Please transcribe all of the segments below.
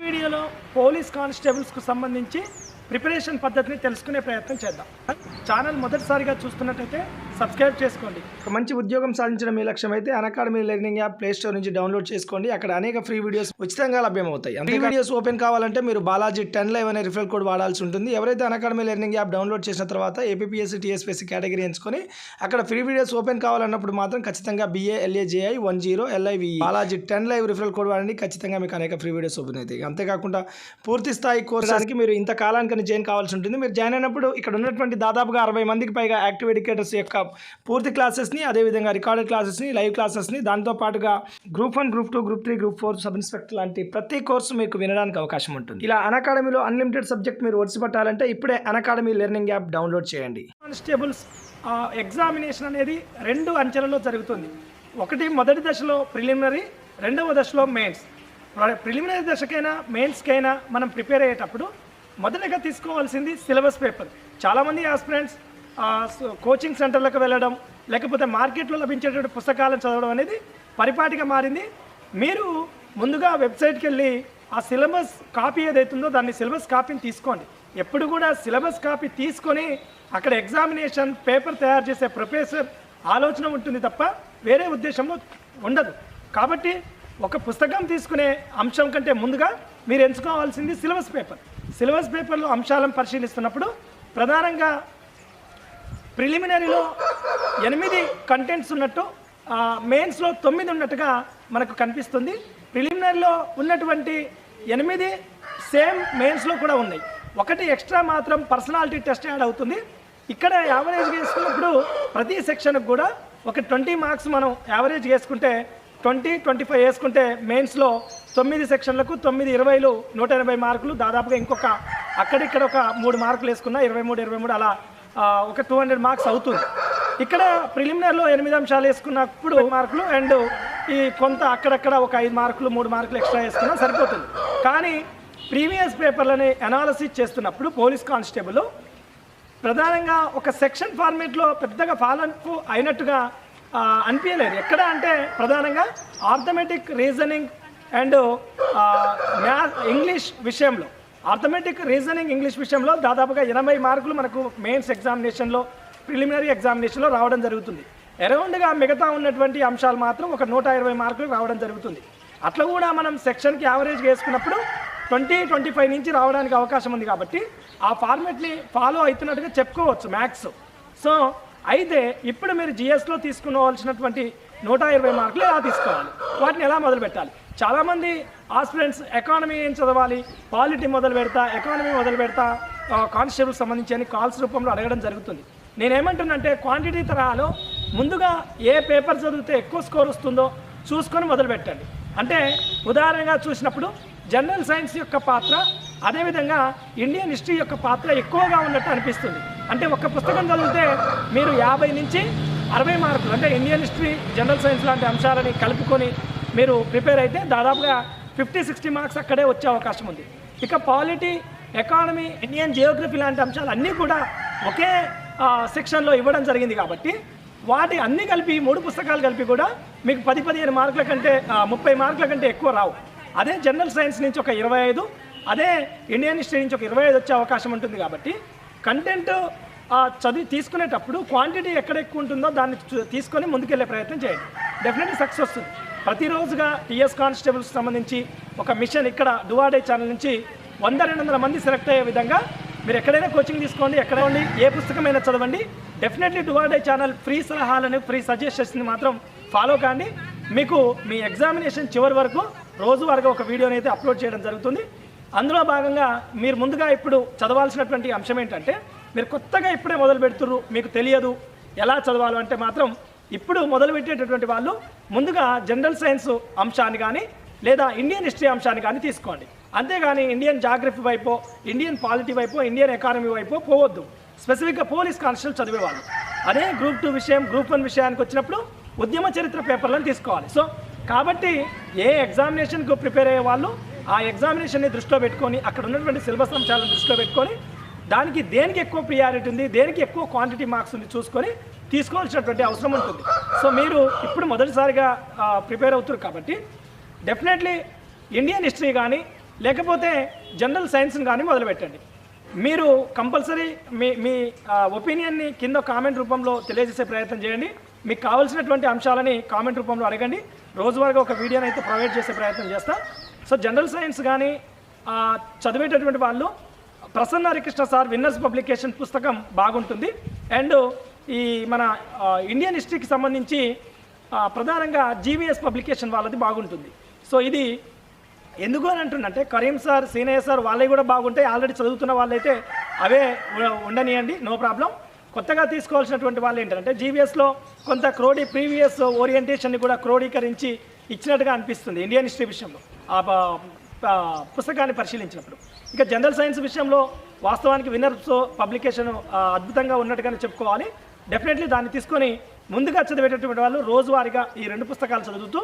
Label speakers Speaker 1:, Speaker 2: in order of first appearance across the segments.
Speaker 1: వీడియోలో పోలీస్ కానిస్టేబుల్స్కు సంబంధించి ప్రిపరేషన్ పద్ధతిని తెలుసుకునే ప్రయత్నం చేద్దాం. ఛానల్ మొదటిసారిగా చూస్తున్నట్టయితే సబ్స్క్రైబ్ చేసుకోండి. ఒక మంచి ఉద్యోగం సాధించడం మీ లక్ష్యం అయితే academy learning app play store నుంచి డౌన్లోడ్ చేసుకోండి. అక్కడ అనేక ఫ్రీ వీడియోస్ ఉచితంగా లభ్యమవుతాయి. ఫ్రీ వీడియోస్ ఓపెన్ కావాలంటే మీరు బాలాజీ టెన్ లైవ్ అనే రిఫరల్ కోడ్ వాడాల్సి ఉంటుంది. ఎవరైతే అకాడమీ లెర్నింగ్ యాప్ డౌన్లోడ్ చేసిన తర్వాత ఏపీఎస్సీ టీఎస్పీఎస్సీ కేటగిరీ ఎంచుకొని అక్కడ ఫ్రీ వీడియోస్ ఓపెన్ కావాలన్నప్పుడు మాత్రం ఖచ్చితంగా B A L A J I one zero L I V Balaji ten live referral code వాడండి. ఖచ్చితంగా మీకు అనేక ఫ్రీ వీడియోస్ ఓపెన్ అవుతాయి. అంతేకాకుండా పూర్తి స్థాయి కోర్సానికి మీరు ఇంత కాలానికి జాయిన్ కావాల్సి ఉంటుంది. మీరు జాయిన్ అయినప్పుడు ఇక్కడ ఉన్నటువంటి దాదాపుగా అరవై మందికి పైగా యాక్టివ్ ఎడ్యుకేటర్స్ యొక్క పూర్తి క్లాసెస్ని అదేవిధంగా రికార్డెడ్ క్లాసెస్ని లైవ్ క్లాసెస్ని దాంతో పాటుగా group one group two group three group four sub inspector లాంటి ప్రతి కోర్సు మీకు వినడానికి అవకాశం ఉంటుంది. ఇలా అకాడమీలో అన్లిమిటెడ్ సబ్జెక్ట్ మీరు ఒడిసి పట్టాలంటే ఇప్పుడే అకాడమీ లెర్నింగ్ యాప్ డౌన్లోడ్ చేయండి. కానిస్టేబుల్స్ ఎగ్జామినేషన్ అనేది రెండు అంచెలలో జరుగుతుంది. ఒకటి మొదటి దశలో ప్రిలిమినరీ రెండవ దశలో మెయిన్స్. ప్రిలిమినరీ దశకైనా మెయిన్స్కైనా మనం ప్రిపేర్ అయ్యేటప్పుడు మొదటగా తీసుకోవాల్సింది సిలబస్ పేపర్. చాలామంది ఆస్పిరెంట్స్ కోచింగ్ సెంటర్లకు వెళ్ళడం లేకపోతే మార్కెట్లో లభించేటువంటి పుస్తకాలను చదవడం అనేది పరిపాటిగా మారింది. మీరు ముందుగా వెబ్సైట్కి వెళ్ళి ఆ సిలబస్ కాపీ ఏదైతుందో దాన్ని సిలబస్ కాపీని తీసుకోండి. ఎప్పుడు కూడా సిలబస్ కాపీ తీసుకొని అక్కడ ఎగ్జామినేషన్ పేపర్ తయారు చేసే ప్రొఫెసర్ ఆలోచన ఉంటుంది తప్ప వేరే ఉద్దేశంలో ఉండదు. కాబట్టి ఒక పుస్తకం తీసుకునే అంశం కంటే ముందుగా మీరు ఎంచుకోవాల్సింది సిలబస్ పేపర్. సిలబస్ పేపర్లో అంశాలను పరిశీలిస్తున్నప్పుడు ప్రధానంగా ప్రిలిమినరీలో ఎనిమిది కంటెంట్స్ ఉన్నట్టు మెయిన్స్లో తొమ్మిది ఉన్నట్టుగా మనకు కనిపిస్తుంది. ప్రిలిమినరీలో ఉన్నటువంటి ఎనిమిది సేమ్ మెయిన్స్లో కూడా ఉన్నాయి. ఒకటి ఎక్స్ట్రా మాత్రం పర్సనాలిటీ టెస్ట్ యాడ్ అవుతుంది. ఇక్కడ యావరేజ్ వేసుకున్నప్పుడు ప్రతి సెక్షన్కి కూడా ఒక ట్వంటీ మార్క్స్ మనం యావరేజ్ వేసుకుంటే ట్వంటీ ట్వంటీ ఫైవ్ వేసుకుంటే మెయిన్స్లో తొమ్మిది సెక్షన్లకు తొమ్మిది ఇరవైలు నూట ఎనభై మార్కులు దాదాపుగా ఇంకొక అక్కడిక్కడ ఒక మూడు మార్కులు వేసుకున్నా ఇరవై మూడు ఇరవై మూడు అలా ఒక టూ హండ్రెడ్ మార్క్స్ అవుతుంది. ఇక్కడ ప్రిలిమినరీలో ఎనిమిది అంశాలు వేసుకున్నప్పుడు మార్కులు అండ్ ఈ కొంత అక్కడక్కడ ఒక ఐదు మార్కులు మూడు మార్కులు ఎక్స్ట్రా వేసుకున్నా సరిపోతుంది. కానీ ప్రీవియస్ పేపర్లని అనాలసిస్ చేస్తున్నప్పుడు పోలీస్ కానిస్టేబుల్ ప్రధానంగా ఒక సెక్షన్ ఫార్మేట్లో పెద్దగా ఫాలో అయినట్టుగా అనిపించలేదు. ఎక్కడ అంటే ప్రధానంగా arithmetic reasoning and math English విషయంలో ఆర్థమెటిక్ రీజనింగ్ ఇంగ్లీష్ విషయంలో దాదాపుగా ఎనభై మార్కులు మనకు మెయిన్స్ ఎగ్జామినేషన్లో ప్రిలిమినరీ ఎగ్జామినేషన్లో రావడం జరుగుతుంది. అరౌండ్గా మిగతా ఉన్నటువంటి అంశాలు మాత్రం ఒక నూట ఇరవై మార్కులు రావడం జరుగుతుంది. అట్లా కూడా మనం సెక్షన్కి యావరేజ్ వేసుకున్నప్పుడు ట్వంటీ ట్వంటీ ఫైవ్ నుంచి రావడానికి అవకాశం ఉంది కాబట్టి ఆ ఫార్మెట్ని ఫాలో అవుతున్నట్టుగా చెప్పుకోవచ్చు మ్యాథ్స్. సో అయితే ఇప్పుడు మీరు జిఎస్లో తీసుకోవాల్సినటువంటి నూట ఇరవై మార్కులు ఎలా తీసుకోవాలి. వాటిని ఎలా మొదలు పెట్టాలి? చాలామంది ఆస్పిరెంట్స్ ఎకానమీ ఏం చదవాలి? పాలిటీ మొదలు పెడతా ఎకానమీ మొదలు పెడతా కానిస్టేబుల్ సంబంధించి అని కాల్స్ రూపంలో అడగడం జరుగుతుంది. నేనేమంటున్నంటే క్వాంటిటీ తరహాలో ముందుగా ఏ పేపర్ చదివితే ఎక్కువ స్కోర్ వస్తుందో చూసుకొని మొదలు పెట్టండి. అంటే ఉదాహరణగా చూసినప్పుడు జనరల్ సైన్స్ యొక్క పాత్ర అదేవిధంగా ఇండియన్ హిస్టరీ యొక్క పాత్ర ఎక్కువగా ఉన్నట్టు అనిపిస్తుంది. అంటే ఒక పుస్తకం చదివితే మీరు యాభై నుంచి అరవై మార్కులు అంటే ఇండియన్ హిస్టరీ జనరల్ సైన్స్ లాంటి అంశాలని కలుపుకొని మీరు ప్రిపేర్ అయితే దాదాపుగా ఫిఫ్టీ సిక్స్టీ మార్క్స్ అక్కడే వచ్చే అవకాశం ఉంది. ఇక పాలిటీ ఎకానమీ ఇండియన్ జియోగ్రఫీ లాంటి అంశాలు అన్నీ కూడా ఒకే సెక్షన్లో ఇవ్వడం జరిగింది కాబట్టి వాటి అన్నీ కలిపి మూడు పుస్తకాలు కలిపి కూడా మీకు పది పదిహేను మార్కుల కంటే ముప్పై మార్కుల కంటే ఎక్కువ రావు. అదే జనరల్ సైన్స్ నుంచి ఒక ఇరవై ఐదు అదే ఇండియన్ హిస్టరీ నుంచి ఒక ఇరవై ఐదు వచ్చే అవకాశం ఉంటుంది కాబట్టి కంటెంట్ చదివి తీసుకునేటప్పుడు క్వాంటిటీ ఎక్కడ ఎక్కువ ఉంటుందో దాన్ని తీసుకొని ముందుకెళ్ళే ప్రయత్నం చేయండి. డెఫినెట్లీ సక్సెస్ వస్తుంది. ప్రతిరోజుగా టీఎస్ కానిస్టేబుల్స్ సంబంధించి ఒక మిషన్ ఇక్కడ డువాడే ఛానల్ నుంచి వంద రెండు వందల మంది సెలెక్ట్ అయ్యే విధంగా మీరు ఎక్కడైనా కోచింగ్ తీసుకోండి ఎక్కడ ఉండి ఏ పుస్తకమైనా చదవండి. డెఫినెట్లీ డువాడే ఛానల్ ఫ్రీ సలహాలను ఫ్రీ సజెషన్స్ని మాత్రం ఫాలో కాండి. మీకు మీ ఎగ్జామినేషన్ చివరి వరకు రోజువారీగా ఒక వీడియోని అయితే అప్లోడ్ చేయడం జరుగుతుంది. అందులో భాగంగా మీరు ముందుగా ఇప్పుడు చదవాల్సినటువంటి అంశం ఏంటంటే మీరు కొత్తగా ఇప్పుడే మొదలు పెడుతుర్రు మీకు తెలియదు. ఎలా చదవాలో అంటే మాత్రం ఇప్పుడు మొదలు పెట్టేటటువంటి వాళ్ళు ముందుగా జనరల్ సైన్స్ అంశాన్ని కానీ లేదా ఇండియన్ హిస్టరీ అంశాన్ని కానీ తీసుకోండి. అంతేగాని ఇండియన్ జాగ్రఫీ వైపు ఇండియన్ పాలిటీ వైపు ఇండియన్ ఎకానమీ వైపు పోవద్దు. స్పెసిఫిక్గా పోలీస్ కానిస్టేబుల్ చదివేవాళ్ళు. అదే గ్రూప్ టూ విషయం గ్రూప్ వన్ విషయానికి వచ్చినప్పుడు ఉద్యమ చరిత్ర పేపర్లను తీసుకోవాలి. సో కాబట్టి ఏ ఎగ్జామినేషన్కు ప్రిపేర్ అయ్యే వాళ్ళు ఆ ఎగ్జామినేషన్ని దృష్టిలో పెట్టుకొని అక్కడ ఉన్నటువంటి సిలబస్ అంశాలను దృష్టిలో పెట్టుకొని దానికి దేనికి ఎక్కువ ప్రియారిటీ ఉంది దేనికి ఎక్కువ క్వాంటిటీ మార్క్స్ ఉంది చూసుకొని తీసుకోవాల్సినటువంటి అవసరం ఉంటుంది. సో మీరు ఇప్పుడు మొదటిసారిగా ప్రిపేర్ అవుతారు కాబట్టి డెఫినెట్లీ ఇండియన్ హిస్టరీ కానీ లేకపోతే జనరల్ సైన్స్ని కానీ మొదలుపెట్టండి. మీరు కంపల్సరీ మీ మీ ఒపీనియన్ని కింద కామెంట్ రూపంలో తెలియజేసే ప్రయత్నం చేయండి. మీకు కావాల్సినటువంటి అంశాలని కామెంట్ రూపంలో అడగండి. రోజువారీగా ఒక వీడియోని అయితే ప్రొవైడ్ చేసే ప్రయత్నం చేస్తాం. సో జనరల్ సైన్స్ కానీ చదివేటటువంటి వాళ్ళు Prasanna Harikrishna sir winners publication పుస్తకం బాగుంటుంది. అండ్ ఈ మన ఇండియన్ హిస్టరీకి సంబంధించి ప్రధానంగా జీవీఎస్ పబ్లికేషన్ వాళ్ళది బాగుంటుంది. సో ఇది ఎందుకు అని అంటుండంటే కరీం సార్ సీనయ్య సార్ వాళ్ళవి కూడా బాగుంటాయి. ఆల్రెడీ చదువుతున్న వాళ్ళైతే అవే ఉండనియండి నో ప్రాబ్లం. కొత్తగా తీసుకోవాల్సినటువంటి వాళ్ళు ఏంటంటే జీవీఎస్లో కొంత క్రోడీ ప్రీవియస్ ఓరియంటేషన్ని కూడా క్రోడీకరించి ఇచ్చినట్టుగా అనిపిస్తుంది ఇండియన్ హిస్టరీ విషయంలో. పుస్తకాన్ని పరిశీలించినప్పుడు. ఇక జనరల్ సైన్స్ విషయంలో వాస్తవానికి వినర్స్ పబ్లికేషన్ అద్భుతంగా ఉన్నట్టుగానే చెప్పుకోవాలి. డెఫినెట్లీ దాన్ని తీసుకొని ముందుగా చదివేటటువంటి వాళ్ళు రోజువారీగా ఈ రెండు పుస్తకాలు చదువుతూ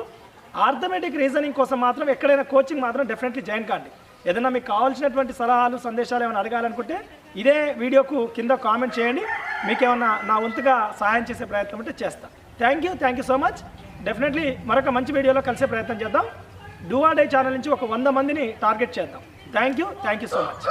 Speaker 1: ఆర్థమెటిక్ రీజనింగ్ కోసం మాత్రం ఎక్కడైనా కోచింగ్ మాత్రం డెఫినెట్లీ జాయిన్ కాండి. ఏదైనా మీకు కావాల్సినటువంటి సలహాలు సందేశాలు ఏమైనా అడగాలనుకుంటే ఇదే వీడియోకు కింద కామెంట్ చేయండి. మీకు నా వంతుగా సహాయం చేసే ప్రయత్నం ఉంటే చేస్తా. Thank you thank you so much. Definitely మరొక మంచి వీడియోలో కలిసే ప్రయత్నం చేద్దాం. డూ డే ఛానల్ నుంచి ఒక వంద మందిని టార్గెట్ చేద్దాం. Thank you. Thank you so much.